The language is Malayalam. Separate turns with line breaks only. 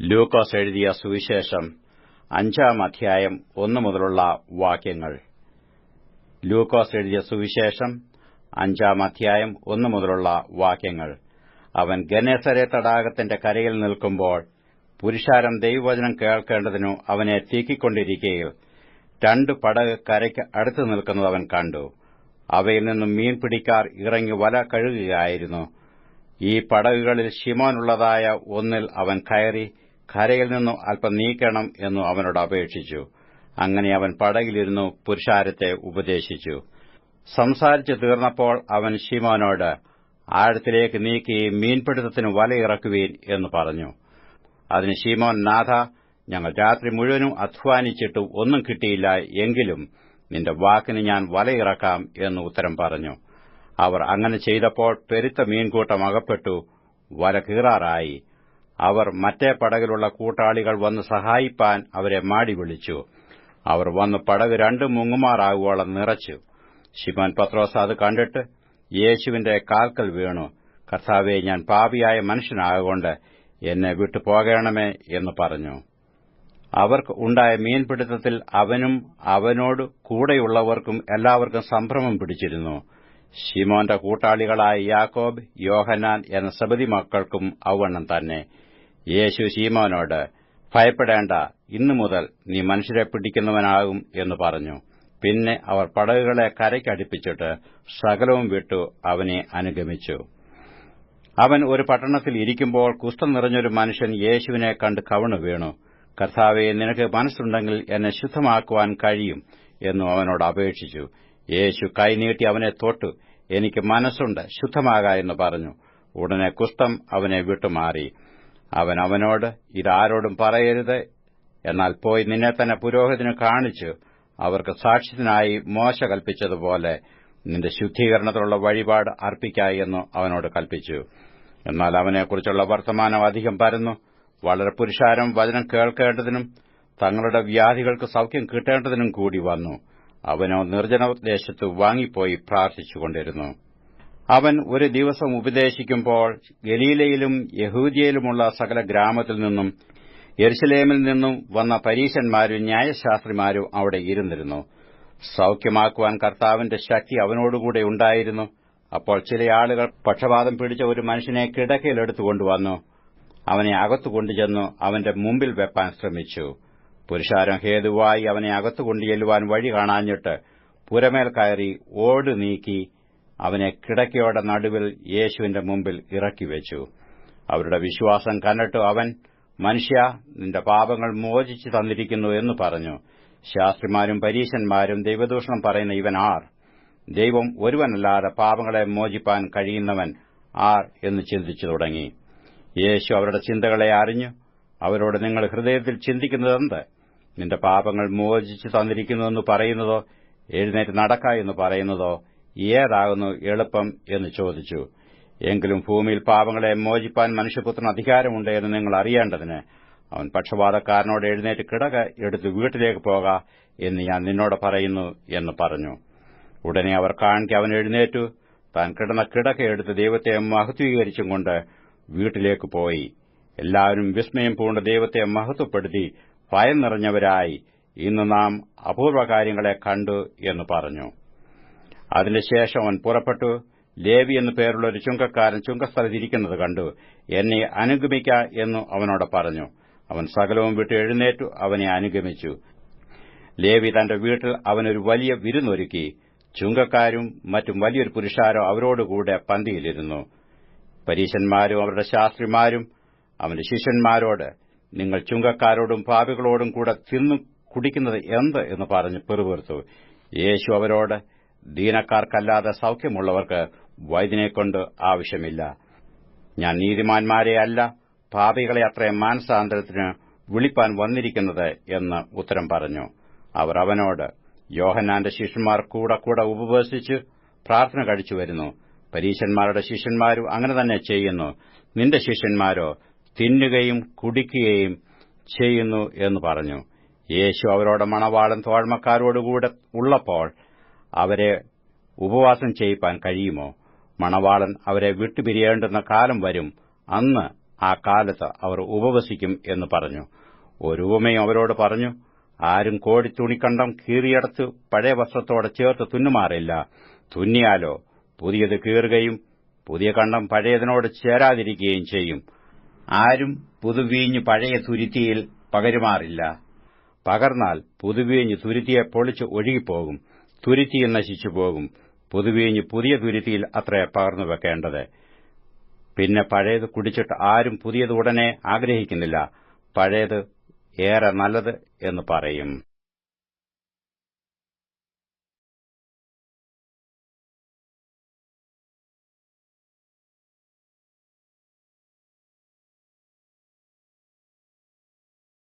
ലൂക്കോസ് എഴുതിയ സുവിശേഷം അഞ്ചാം അധ്യായം ഒന്നു മുതലുള്ള വാക്യങ്ങൾ. ലൂക്കോസ് എഴുതിയ സുവിശേഷം അഞ്ചാം അധ്യായം ഒന്നു മുതലുള്ള വാക്യങ്ങൾ. അവൻ ഗനേസരെ തടാകത്തിന്റെ കരയിൽ നിൽക്കുമ്പോൾ പുരുഷാരം ദൈവവചനം കേൾക്കേണ്ടതിനു അവനെ തീക്കിക്കൊണ്ടിരിക്കുകയിൽ രണ്ടു പടക് കരയ്ക്ക് അടുത്ത് നിൽക്കുന്നത് അവൻ കണ്ടു. അവയിൽ നിന്നും മീൻ പിടിക്കാർ ഇറങ്ങി വല കഴുകുകയായിരുന്നു. ഈ പടകുകളിൽ ശിമോനുള്ളതായ ഒന്നിൽ അവൻ കയറി കരയിൽ നിന്നും അല്പം നീക്കണം എന്നു അവനോട് അപേക്ഷിച്ചു. അങ്ങനെ അവൻ പടകിലിരുന്നു പുരുഷാരത്തെ ഉപദേശിച്ചു. സംസാരിച്ചു തീർന്നപ്പോൾ അവൻ ശിമോനോട് ആഴത്തിലേക്ക് നീക്കി മീൻപിടുത്തത്തിന് വലയിറക്കുവീൻ എന്ന് പറഞ്ഞു. അതിന് ശിമോൻ നാഥ ഞങ്ങൾ രാത്രി മുഴുവനും അധ്വാനിച്ചിട്ട് ഒന്നും കിട്ടിയില്ല എങ്കിലും നിന്റെ വാക്കിന് ഞാൻ വലയിറക്കാം എന്ന് ഉത്തരം പറഞ്ഞു. അവർ അങ്ങനെ ചെയ്തപ്പോൾ പെരുത്ത മീൻകൂട്ടം അകപ്പെട്ടു വല കീറാറായി. അവർ മറ്റേ പടകിലുള്ള കൂട്ടാളികൾ വന്ന് സഹായിപ്പാൻ അവരെ മാടി വിളിച്ചു. അവർ വന്ന് പടക് രണ്ടും മുങ്ങുമാറാകുവോളം നിറച്ചു. ശിമോൻ പത്രോസ് അത് കണ്ടിട്ട് യേശുവിന്റെ കാൽക്കൽ വീണു. കർത്താവെ ഞാൻ പാപിയായ മനുഷ്യനാകൊണ്ട് എന്നെ വിട്ടു പോകണമേ എന്ന് പറഞ്ഞു. അവർക്ക് ഉണ്ടായ മീൻപിടുത്തത്തിൽ അവനും അവനോട് കൂടെയുള്ളവർക്കും എല്ലാവർക്കും സംഭ്രമം പിടിച്ചിരുന്നു. ഷിമോന്റെ കൂട്ടാളികളായ യാക്കോബ് യോഹനാൻ എന്ന സബതി മക്കൾക്കും ഔവണ്ണം തന്നെ. യേശു ശീമോനോട് ഭയപ്പെടേണ്ട ഇന്നു മുതൽ നീ മനുഷ്യരെ പിടിക്കുന്നവനാകും എന്ന് പറഞ്ഞു. പിന്നെ അവർ പടകുകളെ കരയ്ക്കടുപ്പിച്ചിട്ട് സകലവും വിട്ടു അവനെ അനുഗമിച്ചു. അവൻ ഒരു പട്ടണത്തിൽ ഇരിക്കുമ്പോൾ കുഷ്ഠം നിറഞ്ഞൊരു മനുഷ്യൻ യേശുവിനെ കണ്ട് കവണു വീണു. കർത്താവെ നിനക്ക് മനസ്സുണ്ടെങ്കിൽ എന്നെ ശുദ്ധമാക്കുവാൻ കഴിയും എന്നു അവനോട് അപേക്ഷിച്ചു. യേശു കൈനീട്ടി അവനെ തൊട്ടു. എനിക്ക് മനസ്സുണ്ട് ശുദ്ധമാക എന്ന് പറഞ്ഞു. ഉടനെ കുഷ്ഠം അവനെ വിട്ടുമാറി. അവൻ അവനോട് ഇതാരോടും പറയരുത്. എന്നാൽ പോയി നിന്നെ തന്നെ പുരോഹിതന് കാണിച്ചു അവർക്ക് സാക്ഷ്യത്തിനായി മോശ കൽപ്പിച്ചതുപോലെ നിന്റെ ശുദ്ധീകരണത്തിലുള്ള വഴിപാട് അർപ്പിക്കായി എന്ന് അവനോട് കൽപ്പിച്ചു. എന്നാൽ അവനെക്കുറിച്ചുള്ള വർത്തമാനം അധികം പരന്നു. വളരെ പുരുഷാരം വചനം കേൾക്കേണ്ടതിനും തങ്ങളുടെ വ്യാധികൾക്ക് സൌഖ്യം കിട്ടേണ്ടതിനും കൂടി വന്നു. അവനോ നിർജനോദ്ദേശത്ത് വാങ്ങിപ്പോയി പ്രാർത്ഥിച്ചുകൊണ്ടിരുന്നു. അവൻ ഒരു ദിവസം ഉപദേശിക്കുമ്പോൾ ഗലീലയിലും യഹൂദിയയിലുമുള്ള സകല ഗ്രാമത്തിൽ നിന്നും യെരുസലേമിൽ നിന്നും വന്ന പരീശന്മാരും ന്യായശാസ്ത്രിമാരും അവിടെ ഇരുന്നിരുന്നു. സൌഖ്യമാക്കുവാൻ കർത്താവിന്റെ ശക്തി അവനോടുകൂടെ ഉണ്ടായിരുന്നു. അപ്പോൾ ചില ആളുകൾ പക്ഷപാതം പിടിച്ച ഒരു മനുഷ്യനെ കിടക്കയിലെടുത്തുകൊണ്ടുവന്നു അവനെ അകത്തു കൊണ്ടുചെന്നു അവന്റെ മുമ്പിൽ വെപ്പാൻ ശ്രമിച്ചു. പുരുഷാരം ഹേതുവായി അവനെ അകത്തു കൊണ്ടുചെല്ലുവാൻ വഴി കാണാഞ്ഞിട്ട് പുരമേൽ കയറി ഓട് നീക്കി അവനെ കിടക്കയുടെ നടുവിൽ യേശുവിന്റെ മുമ്പിൽ ഇറക്കിവെച്ചു. അവരുടെ വിശ്വാസം കണ്ടിട്ട് അവൻ മനുഷ്യ നിന്റെ പാപങ്ങൾ മോചിച്ചു തന്നിരിക്കുന്നു എന്ന് പറഞ്ഞു. ശാസ്ത്രിമാരും പരീശന്മാരും ദൈവദൂഷണം പറയുന്ന ഇവൻ ആർ? ദൈവം ഒരുവനല്ലാതെ പാപങ്ങളെ മോചിപ്പാൻ കഴിയുന്നവൻ ആർ എന്ന് ചിന്തിച്ചു തുടങ്ങി. യേശു അവരുടെ ചിന്തകളെ അറിഞ്ഞു. അവരോട് നിങ്ങൾ ഹൃദയത്തിൽ ചിന്തിക്കുന്നതെന്ത്? നിന്റെ പാപങ്ങൾ മോചിച്ചു തന്നിരിക്കുന്നുവെന്ന് പറയുന്നതോ? എഴുന്നേറ്റ് നടക്ക എന്ന് പറയുന്നതോ? ഏതാകുന്നു എളുപ്പം എന്ന് ചോദിച്ചു. എങ്കിലും ഭൂമിയിൽ പാപങ്ങളെ മോചിപ്പാൻ മനുഷ്യപുത്രന് അധികാരമുണ്ട് എന്ന് നിങ്ങൾ അറിയേണ്ടതിന് അവൻ പക്ഷപാതക്കാരനോട് എഴുന്നേറ്റ് കിടക എടുത്ത് വീട്ടിലേക്ക് പോക എന്ന് ഞാൻ നിന്നോട് പറയുന്നു എന്ന് പറഞ്ഞു. ഉടനെ അവർ കാണിക്ക് അവൻ എഴുന്നേറ്റു. താൻ കിടന്ന കിടക്ക എടുത്ത് ദൈവത്തെ മഹത്വീകരിച്ചും കൊണ്ട് വീട്ടിലേക്ക് പോയി. എല്ലാവരും വിസ്മയം പൂണ്ട് ദൈവത്തെ മഹത്വപ്പെടുത്തി ഭയം നിറഞ്ഞവരായി. ഇന്ന് നാം അപൂർവകാര്യങ്ങളെ കണ്ടു എന്ന് പറഞ്ഞു. അതിനുശേഷം അവൻ പുറപ്പെട്ടു. ലേവി എന്നു പേരുള്ള ഒരു ചുങ്കക്കാരൻ ചുങ്കസ്ഥലത്തിരിക്കുന്നത് കണ്ടു. എന്നെ അനുഗമിക്ക എന്നു അവനോട് പറഞ്ഞു. അവൻ സകലവും വിട്ട് എഴുന്നേറ്റു അവനെ അനുഗമിച്ചു. ലേവി തന്റെ വീട്ടിൽ അവനൊരു വലിയ വിരുന്നൊരുക്കി. ചുങ്കക്കാരും മറ്റും വലിയൊരു പുരുഷാരോ അവരോടുകൂടെ പന്തിയിലിരുന്നു. പരീശന്മാരും അവരുടെ ശാസ്ത്രിമാരും അവന്റെ ശിഷ്യന്മാരോട് നിങ്ങൾ ചുങ്കക്കാരോടും പാപികളോടും കൂടെ തിന്നു കുടിക്കുന്നത് എന്ത്? എന്ന് പറഞ്ഞ് പെറുപെറുത്തു യേശു അവരോട് ദീനക്കാർക്കല്ലാതെ സൌഖ്യമുള്ളവർക്ക് വൈദ്യനെക്കൊണ്ട് ആവശ്യമില്ല. ഞാൻ നീതിമാന്മാരെ അല്ല പാപികളെ അത്രയും മാനസാന്തരത്തിന് വിളിപ്പാൻ വന്നിരിക്കുന്നത് എന്ന് ഉത്തരം പറഞ്ഞു. അവർ അവനോട് യോഹന്നാന്റെ ശിഷ്യന്മാർ കൂടെ കൂടെ ഉപവസിച്ച് പ്രാർത്ഥന കഴിച്ചു വരുന്നു. പരീശന്മാരുടെ ശിഷ്യന്മാരും അങ്ങനെ തന്നെ ചെയ്യുന്നു. നിന്റെ ശിഷ്യന്മാരോ തിന്നുകയും കുടിക്കുകയും ചെയ്യുന്നു എന്ന് പറഞ്ഞു. യേശു അവരോട് മണവാളും തോഴ്മക്കാരോടുകൂടെ ഉള്ളപ്പോൾ അവരെ ഉപവാസം ചെയ്യിപ്പാൻ കഴിയുമോ? മണവാളൻ അവരെ വിട്ടുപിരിയേണ്ടുന്ന കാലം വരും. അന്ന് ആ കാലത്ത് അവർ ഉപവസിക്കും എന്ന് പറഞ്ഞു. ഒരുവമയും അവരോട് പറഞ്ഞു ആരും കോടി തുണിക്കണ്ടം കീറിയടത്ത് പഴയ വസ്ത്രത്തോടെ ചേർത്ത് തുന്നുമാറില്ല. തുന്നിയാലോ? പുതിയത് കീറുകയും പുതിയ കണ്ടം പഴയതിനോട് ചേരാതിരിക്കുകയും ചെയ്യും. ആരും പുതുവീഞ്ഞ് പഴയ തുരുത്തിയിൽ പകരുമാറില്ല. പകർന്നാൽ പുതുവീഞ്ഞ് തുരുത്തിയെ പൊളിച്ച് ഒഴുകിപ്പോകും. തുരുത്തിയും നശിച്ചുപോകും പുതുവീഞ്ഞ് പുതിയ തുരുത്തിയിൽ അത്രേ പകർന്നു വെക്കേണ്ടത്. പിന്നെ പഴയത് കുടിച്ചിട്ട് ആരും പുതിയത് ഉടനെ ആഗ്രഹിക്കുന്നില്ല. പഴയത് ഏറെ നല്ലത് എന്ന് പറയും.